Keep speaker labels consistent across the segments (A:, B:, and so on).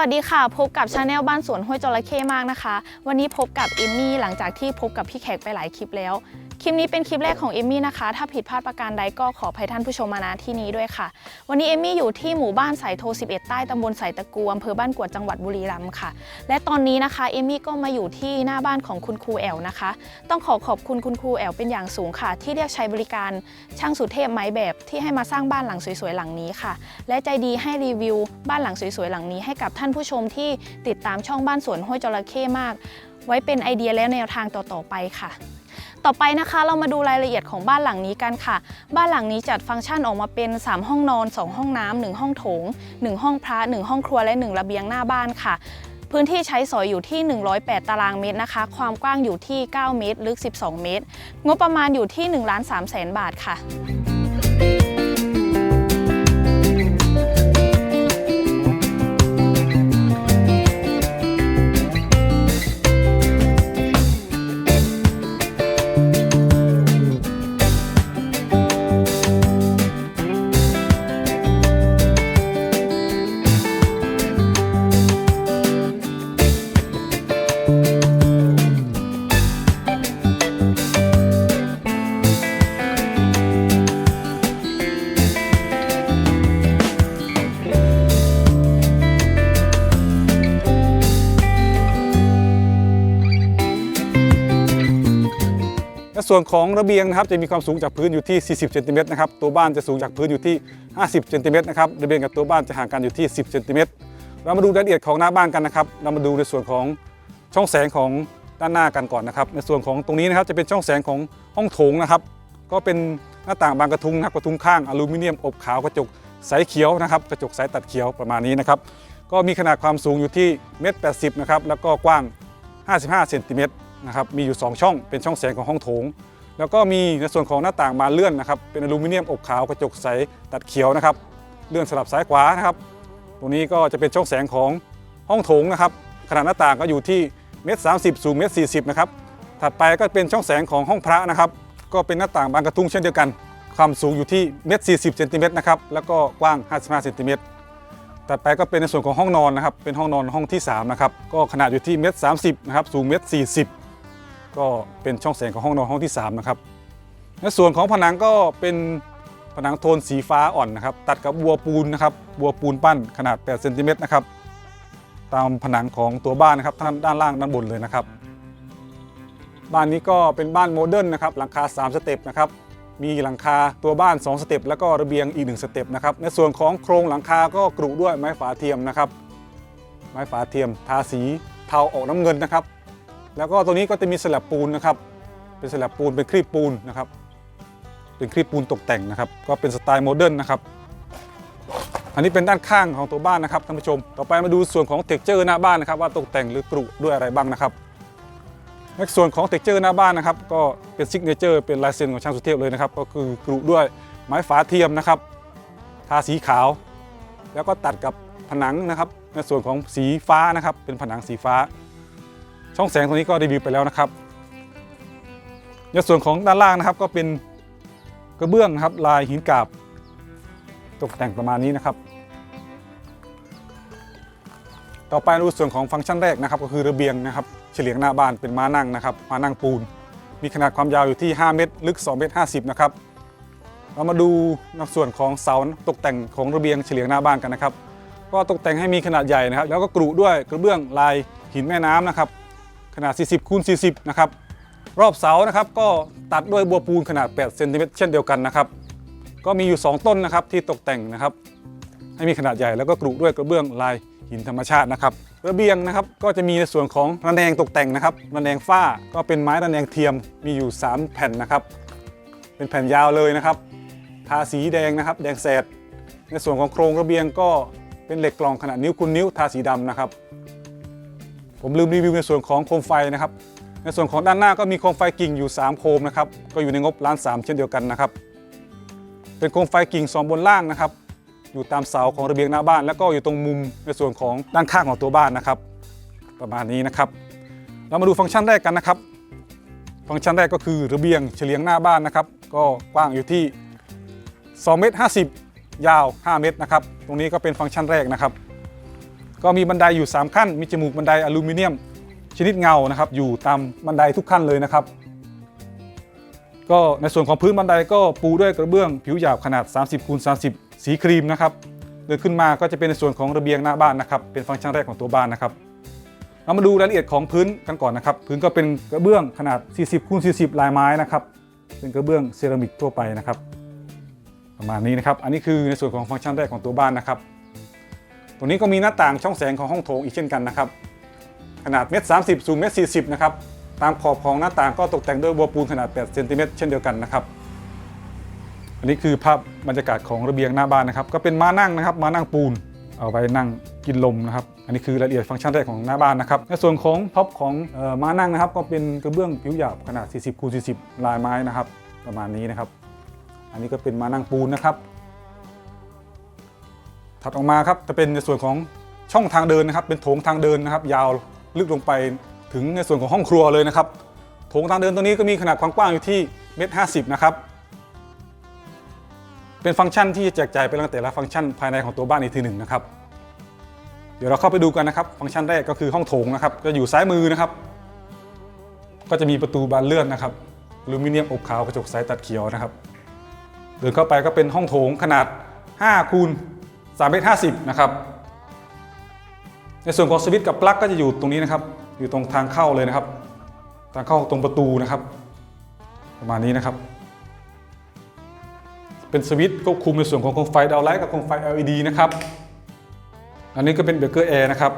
A: วัสดีค่ะ พบกับชาแนลบ้านสวนห้วยจระเข้มากนะคะ วันนี้พบกับเอมมี่หลังจากที่พบกับพี่แขกไปหลายคลิปแล้ว คลิปนี้เป็นคลิปแรกของเอมมี่นะคะ ถ้าผิดพลาดประการใดก็ขออภัยท่านผู้ชมมาณที่นี้ด้วยค่ะ วันนี้เอมมี่อยู่ที่หมู่บ้านสายโท 11 ใต้ตำบลสายตะกูอำเภอบ้านกวดจังหวัดบุรีรัมย์ค่ะ และตอนนี้นะคะเอมมี่ก็มาอยู่ที่หน้าบ้านของคุณครูแอลนะคะ ต้องขอขอบคุณคุณครูแอลเป็นอย่างสูงค่ะ ที่เรียกใช้บริการช่างสุเทพไม้แบบที่ให้มาสร้างบ้านหลังสวยๆหลังนี้ค่ะ และใจดีให้รีวิว บ้านหลังสวยๆหลังนี้ให้กับท่านผู้ชมที่ติดตามช่องบ้านสวนห้วยจระเข้มาก ไว้เป็นไอเดียและแนวทางต่อๆไปค่ะ ต่อไปนะคะเรามาดูรายละเอียดของบ้านหลังนี้กันค่ะ บ้านหลังนี้จัดฟังก์ชันออกมาเป็น 3 ห้องนอน 2 ห้องน้ำ1ห้องโถง 1 ห้องพระ 1 ห้องครัวและ 1 ระเบียงหน้าบ้านค่ะ พื้นที่ใช้สอยอยู่ที่ 108 ตารางเมตรนะคะ ความกว้างอยู่ที่ 9 เมตร ลึก 12 เมตร งบประมาณอยู่ที่1ล้าน3แสนบาทค่ะ
B: ส่วนของระเบียงนะครับจะมีความสูงจากพื้นอยู่ที่ 40เซนติเมตรนะครับตัวบ้านจะสูงจากพื้นอยู่ที่ 50เซนติเมตรนะครับระเบียงกับตัวบ้านจะห่างกันอยู่ที่ 10เซนติเมตรเรามาดูรายละเอียดของหน้าบ้านกันนะครับ เรามาดูในส่วนของช่องแสงของด้านหน้ากันก่อนนะครับ ในส่วนของตรงนี้นะครับจะเป็นช่องแสงของห้องโถงนะครับ ก็เป็นหน้าต่างบานกระทุงนะครับกระทุงข้างอลูมิเนียมอบขาวกระจกใสเขียวนะครับกระจกใสตัดเขียวประมาณนี้นะครับก็มีขนาดความสูงอยู่ที่เมตรแปดสิบนะครับแล้วก็กว้าง 55เซนติเมตรนะครับมีอยู่ 2 ช่องเป็นช่องแสงของห้องโถง แล้วก็มีในส่วนของหน้าต่างบานเลื่อนนะครับ เป็นอลูมิเนียมอบขาวกระจกใสตัดเขียวนะครับ เลื่อนสลับซ้ายขวานะครับ ตรงนี้ก็จะเป็นช่องแสงของห้องโถงนะครับ ขนาดหน้าต่างก็อยู่ที่เมตรสามสิบสูงเมตรสี่สิบนะครับ ถัดไปก็เป็นช่องแสงของห้องพระนะครับ ก็เป็นหน้าต่างบานกระทุ้งเช่นเดียวกัน ความสูงอยู่ที่เมตรสี่สิบเซนติเมตรนะครับ แล้วก็กว้าง55เซนติเมตรถัดไปก็เป็นในส่วนของห้องนอนนะครับ เป็นห้องนอนห้องที่3นะครับ ก็ขนาดอยู่ที่เมตรสามสิบนะครับ สูงเมตรสี่สิบ ก็เป็นช่องแสงของห้องนอนห้องที่3นะครับในส่วนของผนังก็เป็นผนังโทนสีฟ้าอ่อนนะครับ ตัดกับบัวปูนนะครับบัวปูนปั้นขนาด8เซนติเมตรนะครับ ตามผนังของตัวบ้านนะครับทั้งด้านล่างด้านบนเลยนะครับ บ้านนี้ก็เป็นบ้านโมเดิร์นนะครับหลังคา 3 สเต็ปนะครับมีหลังคาตัวบ้าน 2 สเต็ปแล้วก็ระเบียงอีก 1 สเต็ปนะครับในส่วนของโครงหลังคาก็กรุด้วยไม้ฝาเทียมนะครับ ไม้ฝาเทียมทาสีเทาออกน้ำเงินนะครับ แล้วก็ตัวนี้ก็จะมีสลับปูนนะครับ เป็นสลับปูนเป็นครีบปูนนะครับ เป็นครีบปูนตกแต่งนะครับ ก็เป็นสไตล์โมเดิร์นนะครับ อันนี้เป็นด้านข้างของตัวบ้านนะครับท่านผู้ชม ต่อไปมาดูส่วนของเท็กเจอร์หน้าบ้านนะครับ ว่าตกแต่งหรือกรุด้วยอะไรบ้างนะครับในส่วนของเท็กเจอร์หน้าบ้านนะครับ ก็เป็นซิกเนเจอร์เป็นลายเซ็นของช่างสุเทพเลยนะครับ ก็คือกรุด้วยไม้ฝาเทียมนะครับ ทาสีขาว แล้วก็ตัดกับผนังนะครับ ในส่วนของสีฟ้านะครับ เป็นผนังสีฟ้า ช่องแสงตรงนี้ก็รีวิวไปแล้วนะครับ ในส่วนของด้านล่างนะครับก็เป็นกระเบื้องนะครับลายหินกาบ ตกแต่งประมาณนี้นะครับ ต่อไปดูส่วนของฟังก์ชันแรกนะครับ ก็คือระเบียงนะครับ เฉลียงหน้าบ้านเป็นม้านั่งนะครับม้านั่งปูน มีขนาดความยาวอยู่ที่ 5 เมตร ลึก 2 เมตร 50 นะครับ เรามาดูในส่วนของเสาตกแต่งของระเบียงเฉลียงหน้าบ้านกันนะครับ ก็ตกแต่งให้มีขนาดใหญ่นะครับ แล้วก็กรุด้วยกระเบื้องลายหินแม่น้ำนะครับ ขนาด 40คูณ40 นะครับ รอบเสานะครับก็ตัดด้วยบัวปูนขนาด 8 เซนติเมตรเช่นเดียวกันนะครับ ก็มีอยู่ 2 ต้นนะครับที่ตกแต่งนะครับ ให้มีขนาดใหญ่แล้วก็กรุด้วยกระเบื้องลายหินธรรมชาตินะครับ ระเบียงนะครับก็จะมีในส่วนของระแนงตกแต่งนะครับระแนงฝ้าก็เป็นไม้ระแนงเทียมมีอยู่ 3 แผ่นนะครับ เป็นแผ่นยาวเลยนะครับ ทาสีแดงนะครับ แดงแสด ในส่วนของโครงระเบียงก็เป็นเหล็กกล่องขนาดนิ้วคูณนิ้วทาสีดำนะครับ ผมลืมรีวิวในส่วนของโคมไฟนะครับ ในส่วนของด้านหน้าก็มีโคมไฟกิ่งอยู่ 3 โคมนะครับ ก็อยู่ในงบล้านสามเช่นเดียวกันนะครับ เป็นโคมไฟกิ่งสองบนล่างนะครับ อยู่ตามเสาของระเบียงหน้าบ้าน แล้วก็อยู่ตรงมุมในส่วนของด้านข้างของตัวบ้านนะครับ ประมาณนี้นะครับ เรามาดูฟังก์ชันแรกกันนะครับ ฟังก์ชันแรกก็คือระเบียงเฉลียงหน้าบ้านนะครับ ก็กว้างอยู่ที่2เมตร50 ยาว 5 เมตรนะครับ ตรงนี้ก็เป็นฟังก์ชันแรกนะครับ ก็มีบันไดอยู่ 3 ขั้น มีจมูกบันไดอลูมิเนียม ชนิดเงานะครับ อยู่ตามบันไดทุกขั้นเลยนะครับ ก็ในส่วนของพื้นบันไดก็ปูด้วยกระเบื้องผิวหยาบขนาด 30คูณ30 สีครีมนะครับเดินขึ้นมาก็จะเป็นในส่วนของระเบียงหน้าบ้านนะครับ เป็นฟังก์ชันแรกของตัวบ้านนะครับเรามาดูรายละเอียดของพื้นกันก่อนนะครับ พื้นก็เป็นกระเบื้องขนาด 40คูณ40 ลายไม้นะครับ เป็นกระเบื้องเซรามิกทั่วไปนะครับ ประมาณนี้นะครับ อันนี้คือในส่วนของฟังก์ชันแรกของตัวบ้านนะครับ ตรงนี้ก็มีหน้าต่างช่องแสงของห้องโถงอีกเช่นกันนะครับ ขนาดเมตรสามสิบสูงเมตรสี่สิบนะครับ ตามขอบของหน้าต่างก็ตกแต่งด้วยบัวปูนขนาด8เซนติเมตรเช่นเดียวกันนะครับ อันนี้คือภาพบรรยากาศของระเบียงหน้าบ้านนะครับ ก็เป็นม้านั่งนะครับม้านั่งปูน เอาไว้นั่งกินลมนะครับ อันนี้คือรายละเอียดฟังก์ชันแรกของหน้าบ้านนะครับในส่วนของท็อปของออม้านั่งนะครับ ก็เป็นกระเบื้องผิวหยาบขนาด 40คูณ40 ลายไม้นะครับ ประมาณนี้นะครับ อันนี้ก็เป็นม้านั่งปูนนะครับ ถัดออกมาครับจะเป็นในส่วนของช่องทางเดินนะครับ เป็นโถงทางเดินนะครับ ยาวลึกลงไปถึงในส่วนของห้องครัวเลยนะครับโถงทางเดินตรงนี้ก็มีขนาดความกว้างอยู่ที่เมตรห้าสิบนะครับเป็นฟังก์ชันที่แจกจ่ายไปแล้วแต่ละฟังก์ชันภายในของตัวบ้านอีกทีหนึ่งนะครับเดี๋ยวเราเข้าไปดูกันนะครับ ฟังก์ชันแรกก็คือห้องโถงนะครับจะอยู่ซ้ายมือนะครับ ก็จะมีประตูบานเลื่อนนะครับอลูมิเนียมอบขาวกระจกใสตัดเขียวนะครับ เดินเข้าไปก็เป็นห้องโถงขนาด5คูณ 3เมตร50 นะครับ ในส่วนของสวิตช์กับปลั๊กก็จะอยู่ตรงนี้นะครับ อยู่ตรงทางเข้าเลยนะครับ ทางเข้าตรงประตูนะครับ ประมาณนี้นะครับ เป็นสวิตช์ควบคุมในส่วนของโคมไฟดาวไลท์กับโคมไฟ LED นะครับ อันนี้ก็เป็นเบเกอร์แอร์นะครับ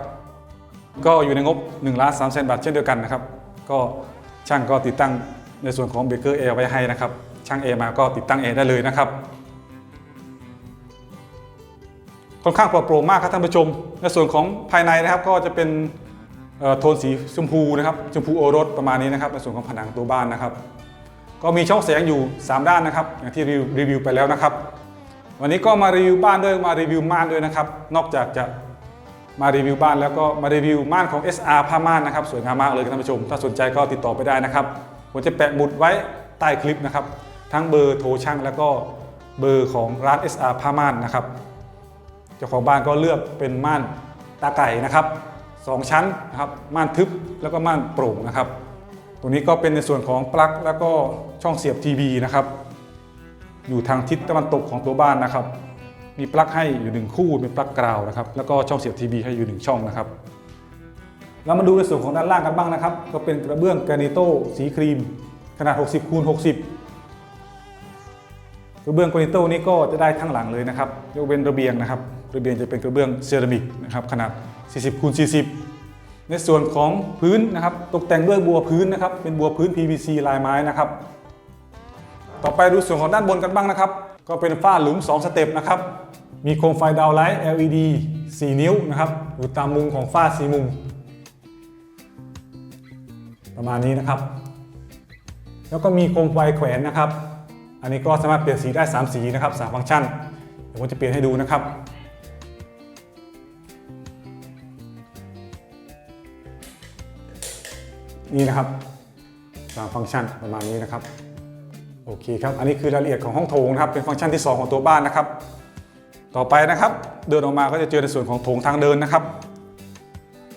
B: ก็อยู่ในงบ1ล้าน3แสนบาทเช่นเดียวกันนะครับ ก็ช่างก็ติดตั้งในส่วนของเบเกอร์แอร์ไว้ให้นะครับ ช่างแอร์มาก็ติดตั้งแอร์ได้เลยนะครับ ค่อนข้างปลอดโปร่งมากครับท่านผู้ชม ในส่วนของภายในนะครับก็จะเป็นโทนสีชมพูนะครับชมพูโอรสประมาณนี้นะครับในส่วนของผนังตัวบ้านนะครับ ก็มีช่องแสงอยู่ 3 ด้านนะครับ อย่างที่รีวิวไปแล้วนะครับ วันนี้ก็มารีวิวบ้านด้วยมารีวิวม่านด้วยนะครับ นอกจากจะมารีวิวบ้านแล้วก็มารีวิวม่านของ SR ผ้าม่านนะครับสวยงามมากเลยท่านผู้ชม ถ้าสนใจก็ติดต่อไปได้นะครับผมจะแปะหมุดไว้ใต้คลิปนะครับ ทั้งเบอร์โทรช่างแล้วก็เบอร์ของร้าน SR ผ้าม่านนะครับ จ้าของบ้านก็เลือกเป็นม่านตาไก่นะครับสองชั้นนะครับม่านทึบแล้วก็ม่านโปร่งนะครับ ตรงนี้ก็เป็นในส่วนของปลั๊กแล้วก็ช่องเสียบทีวีนะครับ อยู่ทางทิศตะวันตกของตัวบ้านนะครับ มีปลั๊กให้อยู่หนึ่งคู่เป็นปลั๊กกราวนะครับแล้วก็ช่องเสียบทีวีให้อยู่หนึ่งช่องนะครับเรามาดูในส่วนของด้านล่างกันบ้างนะครับ ก็เป็นกระเบื้องแกรนิโต้สีครีม ขนาด 60คูณ60 กระเบื้องกรนิโต้นี้ก็จะได้ทั้งหลังเลยนะครับยกเว้นระเบียงนะครับระเบียงจะเป็นกระเบื้องเซรามิกนะครับขนาด 40คูณ40 ในส่วนของพื้นนะครับตกแต่งด้วยบัวพื้นนะครับเป็นบัวพื้น PVC ลายไม้นะครับ ต่อไปดูส่วนของด้านบนกันบ้างนะครับ ก็เป็นฝ้าหลุม 2 สเต็ปนะครับมีโคมไฟดาวไลท์ LED 4 นิ้วนะครับอยู่ตามมุมของฝ้า4มุม ประมาณนี้นะครับ แล้วก็มีโคมไฟแขวนนะครับ อันนี้ก็สามารถเปลี่ยนสีได้ 3 สีนะครับ3ฟังก์ชัน เดี๋ยวผมจะเปลี่ยนให้ดูนะครับ นี่นะครับสามฟังก์ชันประมาณนี้นะครับโอเคครับอันนี้คือรายละเอียดของห้องโถงนะครับเป็นฟังก์ชันที่ 2 ของตัวบ้านนะครับ ต่อไปนะครับ เดินออกมาก็จะเจอในส่วนของโถงทางเดินนะครับ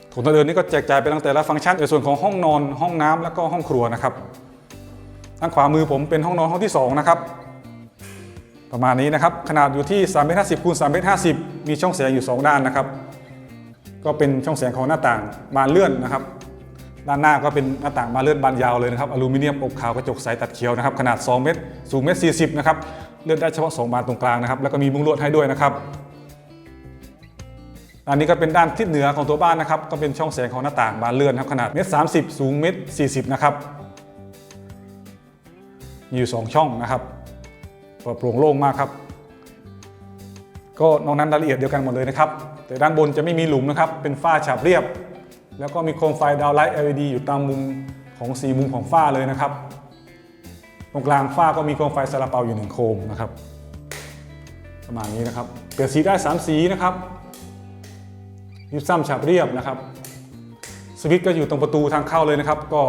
B: โถงทางเดินนี่ก็แจกจ่ายไปตั้งแต่ละฟังก์ชันในส่วนของห้องนอน ห้องน้ำแล้วก็ห้องครัวนะครับ ทางขวามือผมเป็นห้องนอนห้องที่ 2 นะครับ ประมาณนี้นะครับ ขนาดอยู่ที่3เมตร50คูณ3เมตร50 มีช่องแสงอยู่ 2 ด้านนะครับ ก็เป็นช่องแสงของหน้าต่างบานเลื่อนนะครับ ด้านหน้าก็เป็นหน้าต่างบานเลื่อนบานยาวเลยนะครับ อลูมิเนียมอบขาวกระจกใสตัดเขียวนะครับ ขนาด 2 เมตรสูงเมตร40 นะครับ เลื่อนได้เฉพาะ 2 บานตรงกลางนะครับ แล้วก็มีมุ้งลวดให้ด้วยนะครับอันนี้ก็เป็นด้านทิศเหนือของตัวบ้านนะครับ ก็เป็นช่องแสงของหน้าต่างบานเลื่อนครับขนาดเมตร30สูงเมตร40นะครับ มีอยู่ 2 ช่องนะครับเปิดโปร่งโล่งมากครับ ก็นอกนั้นรายละเอียดเดียวกันหมดเลยนะครับ แต่ด้านบนจะไม่มีหลุมนะครับ เป็นฝ้าฉาบเรียบ แล้วก็มีโคมไฟดาวไลท์ LED อยู่ตามมุมของ4มุมของฝ้าเลยนะครับ ตรงกลางฝ้าก็มีโคมไฟซาลาเปาอยู่หนึ่งโคมนะครับ ประมาณนี้นะครับ เปลี่ยนสีได้ 3 สีนะครับยิบซ้ำฉาบเรียบนะครับสวิตช์ก็อยู่ตรงประตูทางเข้าเลยนะครับ ก็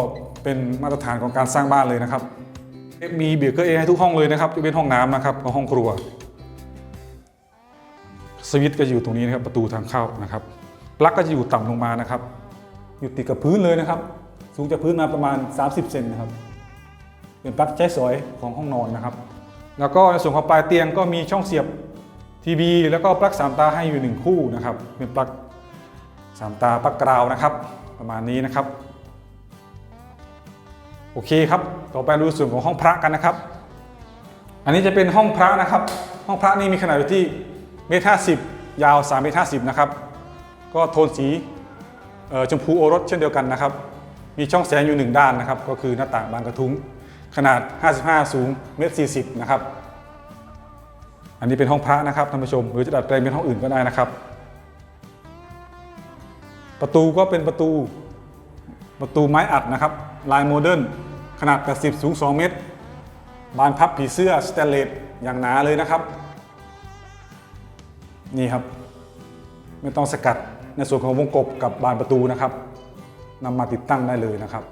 B: เป็นมาตรฐานของการสร้างบ้านเลยนะครับ มีเบรกเกอร์เอให้ทุกห้องเลยนะครับยกเว้นห้องน้ำนะครับกับห้องครัว สวิตช์ก็อยู่ตรงนี้นะครับประตูทางเข้านะครับปลั๊กก็จะอยู่ต่ำลงมานะครับ อยู่ติดกับพื้นเลยนะครับ สูงจากพื้นมาประมาณ 30 เซนนะครับ เป็นปลั๊กใช้สอยของห้องนอนนะครับ แล้วก็ในส่วนของปลายเตียงก็มีช่องเสียบทีวีแล้วก็ปลั๊กสามตาให้อยู่หนึ่งคู่นะครับ เป็นปลั๊กสามตาปลั๊กกราวนะครับ ประมาณนี้นะครับ โอเคครับ ต่อไปดูส่วนของห้องพระกันนะครับ อันนี้จะเป็นห้องพระนะครับ ห้องพระนี่มีขนาดอยู่ที่เมตรห้าสิบยาว3เมตรห้าสิบนะครับ ก็โทนสีชมพูโอรสเช่นเดียวกันนะครับ มีช่องแสงอยู่หนึ่งด้านนะครับ ก็คือหน้าต่างบานกระทุ้งขนาด 55 สูงเมตร40 นะครับ อันนี้เป็นห้องพระนะครับท่านผู้ชม หรือจะดัดแปลงเป็นห้องอื่นก็ได้นะครับ ประตูก็เป็นประตูประตูไม้อัดนะครับ ลายโมเดิร์น ขนาด 80 สูง 2 เมตร บานพับผีเสื้อสแตนเลสอย่างหนาเลยนะครับ นี่ครับ ไม่ต้องสกัดในส่วนของวงกบกับบานประตูนะครับนำมาติดตั้งได้เลยนะครับ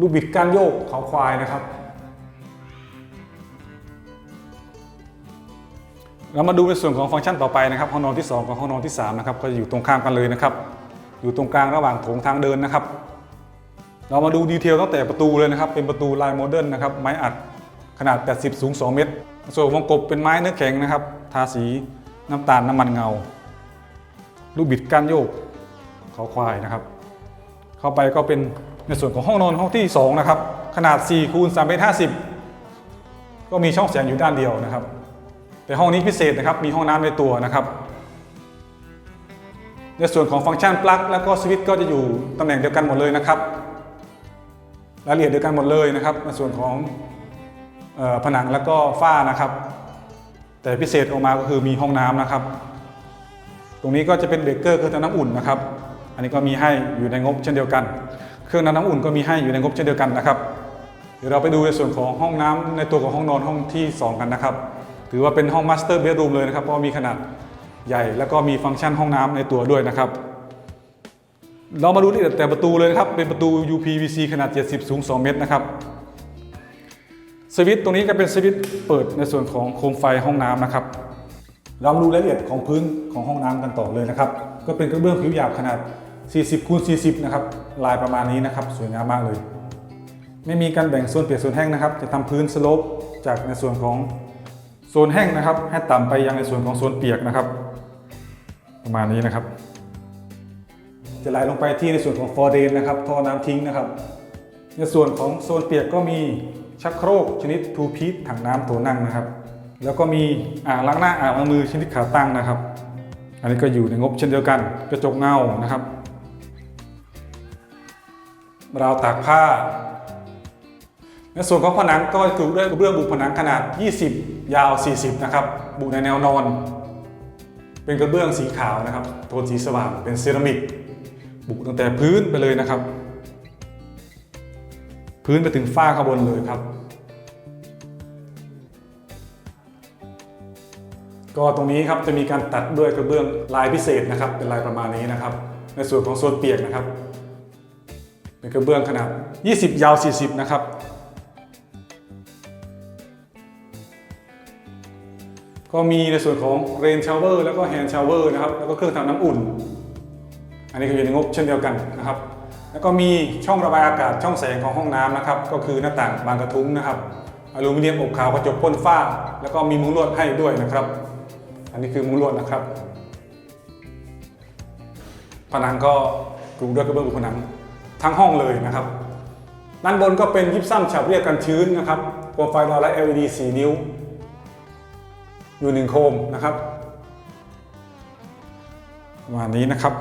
B: ลูกบิดก้านโยกเขาควายนะครับ เรามาดูในส่วนของฟังก์ชันต่อไปนะครับห้องนอนที่ 2 กับห้องนอนที่ 3 นะครับ ก็จะอยู่ตรงข้ามกันเลยนะครับ อยู่ตรงกลางระหว่างโถงทางเดินนะครับ เรามาดูดีเทลตั้งแต่ประตูเลยนะครับ เป็นประตูลายโมเดิร์นนะครับ ไม้อัดขนาด 80 สูง 2 เมตร ส่วนวงกบเป็นไม้เนื้อแข็งนะครับ ทาสีน้ำตาลน้ำมันเงา ลูกบิดก้านโยกเขาควายนะครับ เข้าไปก็เป็นในส่วนของห้องนอนห้องที่ 2 นะครับ ขนาด4คูณ3เมตร50 ก็มีช่องแสงอยู่ด้านเดียวนะครับ แต่ห้องนี้พิเศษนะครับ มีห้องน้ำในตัวนะครับ ในส่วนของฟังก์ชันปลั๊กแล้วก็สวิตช์ก็จะอยู่ตำแหน่งเดียวกันหมดเลยนะครับ รายละเอียดเดียวกันหมดเลยนะครับในส่วนของออผนังแล้วก็ฝ้านะครับ แต่พิเศษออกมาก็คือมีห้องน้ำนะครับ ตรงนี้ก็จะเป็นเบรกเกอร์เครื่องน้ำอุ่นนะครับ อันนี้ก็มีให้อยู่ในงบเช่นเดียวกัน เครื่องน้ำอุ่นก็มีให้อยู่ในงบเช่นเดียวกันนะครับเดี๋ยวเราไปดูในส่วนของห้องน้ำในตัวของห้องนอนห้องที่ 2 กันนะครับ ถือว่าเป็นห้องมาสเตอร์เบดรูมเลยนะครับเพราะมีขนาดใหญ่แล้วก็มีฟังก์ชันห้องน้ำในตัวด้วยนะครับ เรามาดูที่แต่ประตูเลยนะครับ เป็นประตู UPVC ขนาด 70 สูง 2 เมตรนะครับ สวิตช์ตรงนี้ก็เป็นสวิตช์เปิดในส่วนของโคมไฟห้องน้ำนะครับ เรามาดูรายละเอียดของพื้นของห้องน้ำกันต่อเลยนะครับ ก็เป็นกระเบื้องผิวหยาบขนาด 40คูณ40 นะครับ ลายประมาณนี้นะครับ สวยงามมากเลย ไม่มีการแบ่งโซนเปียกโซนแห้งนะครับ จะทำพื้นสโลปจากในส่วนของโซนแห้งนะครับ ให้ต่ำไปยังในส่วนของโซนเปียกนะครับ ประมาณนี้นะครับ จะไหลลงไปที่ในส่วนของฟอร์เดนนะครับท่อน้ำทิ้งนะครับ ในส่วนของโซนเปียกก็มีชักโครกชนิดทูพีทถังน้ำโถนั่งนะครับ แล้วก็มีอ่างล้างหน้าอ่างล้างมือชนิดขาตั้งนะครับ อันนี้ก็อยู่ในงบเช่นเดียวกันกระจกเงานะครับราวตากผ้า ในส่วนของผนังก็ถูกด้วยกระเบื้องบุผนังขนาด 20 ยาว 40 นะครับ บุในแนวนอน เป็นกระเบื้องสีขาวนะครับ โทนสีสว่างเป็นเซรามิก บุตั้งแต่พื้นไปเลยนะครับ พื้นไปถึงฝ้าข้างบนเลยครับ ก็ตรงนี้ครับจะมีการตัดด้วยกระเบื้องลายพิเศษนะครับ เป็นลายประมาณนี้นะครับ ในส่วนของโซนเปียกนะครับ เป็นกระเบื้องขนาด 20 ยาว 40 นะครับก็มีในส่วนของเรนชาวเวอร์แล้วก็แฮนด์ชาวเวอร์นะครับ แล้วก็เครื่องทำน้ำอุ่น อันนี้ก็อยู่ในงบเช่นเดียวกันนะครับ แล้วก็มีช่องระบายอากาศช่องแสงของห้องน้ำนะครับ ก็คือหน้าต่างบานกระทุ้งนะครับอลูมิเนียมอบขาวกระจกพ่นฝ้า แล้วก็มีมุ้งลวดให้ด้วยนะครับ อันนี้คือมุ้งลวดนะครับ ผนังก็ปรุงด้วยกระเบื้องผนังทั้งห้องเลยนะครับ ด้านบนก็เป็นยิปซัมฉาบเรียกกันชื้นนะครับโคมไฟลอยและ LED 4 นิ้ว อยู่หนึ่งโคมนะครับประมาณนี้นะครับ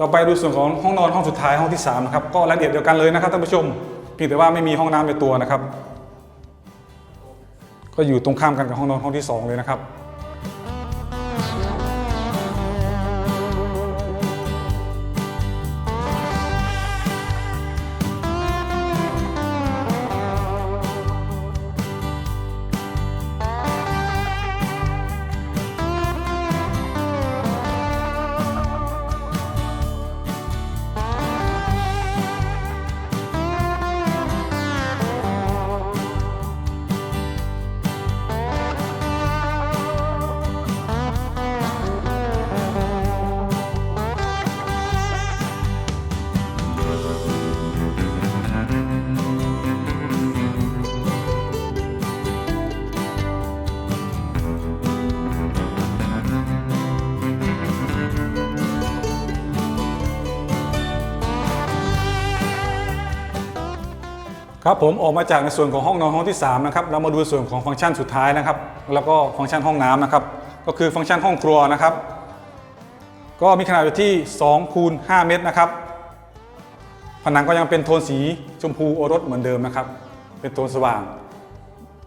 B: ต่อไปดูส่วนของห้องนอนห้องสุดท้ายห้องที่3นะครับก็รายละเอียดเดียวกันเลยนะครับท่านผู้ชมเพียงแต่ว่าไม่มีห้องน้ำในตัวนะครับ ก็อยู่ตรงข้ามกันกับห้องนอนห้องที่ 2 เลยนะครับ ครับผมออกมาจากในส่วนของห้องนอนห้องที่3นะครับเรามาดูส่วนของฟังก์ชันสุดท้ายนะครับ แล้วก็ฟังก์ชันห้องน้ำนะครับ ก็คือฟังก์ชันห้องครัวนะครับ ก็มีขนาดอยู่ที่2คูณ5เมตรนะครับ ผนังก็ยังเป็นโทนสีชมพูโอรสเหมือนเดิมนะครับ เป็นโทนสว่าง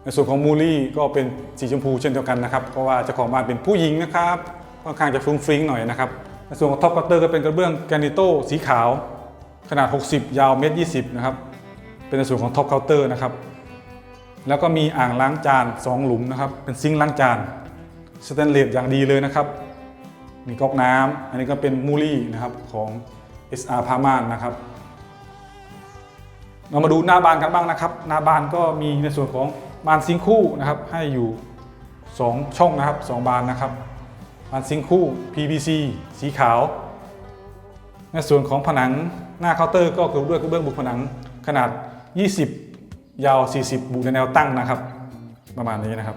B: ในส่วนของมูลี่ก็เป็นสีชมพูเช่นเดียวกันนะครับ เพราะว่าเจ้าของบ้านเป็นผู้หญิงนะครับค่อนข้างจะฟรุ้งฟริ้งหน่อยนะครับ ในส่วนของท็อปกัตเตอร์ก็เป็นกระเบื้องแกรนิโตสีขาว ขนาด 60 ยาวเมตร20นะครับ เป็นในส่วนของท็อปเคาน์เตอร์นะครับ แล้วก็มีอ่างล้างจาน 2 หลุมนะครับ เป็นซิงค์ล้างจานสแตนเลสอย่างดีเลยนะครับ มีก๊อกน้ำอันนี้ก็เป็นมูลี่นะครับของ SR พามานนะครับ เรามาดูหน้าบานกันบ้างนะครับ หน้าบานก็มีในส่วนของบานซิงคู่นะครับ ให้อยู่ 2 ช่องนะครับ 2 บานนะครับ บานซิงค์คู่ PVC สีขาว ในส่วนของผนังหน้าเคาน์เตอร์ก็คือด้วยกระเบื้องบุผนังขนาด 20 ยาว 40 บุในแนวตั้งนะครับ ประมาณนี้นะครับ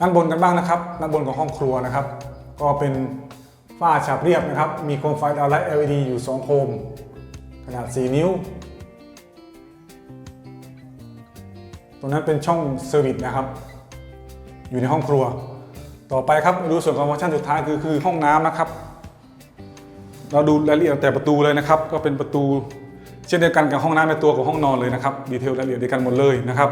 B: ด้านบนกันบ้างนะครับ ด้านบนของห้องครัวนะครับ ก็เป็นฝ้าฉาบเรียบนะครับ มีโคมไฟดาวไลท์ LED อยู่ 2 โคม ขนาด 4 นิ้ว ตรงนั้นเป็นช่องเซอร์วิสนะครับ อยู่ในห้องครัว ต่อไปครับดูส่วนของฟังก์ชันสุดท้ายคือคือห้องน้ำนะครับ เราดูรายละเอียดแต่ประตูเลยนะครับ ก็เป็นประตูเช่นเดียวกันกับห้องน้ำในตัวกับห้องนอนเลยนะครับ ดีเทลรายละเอียดเดียวกันหมดเลยนะครับ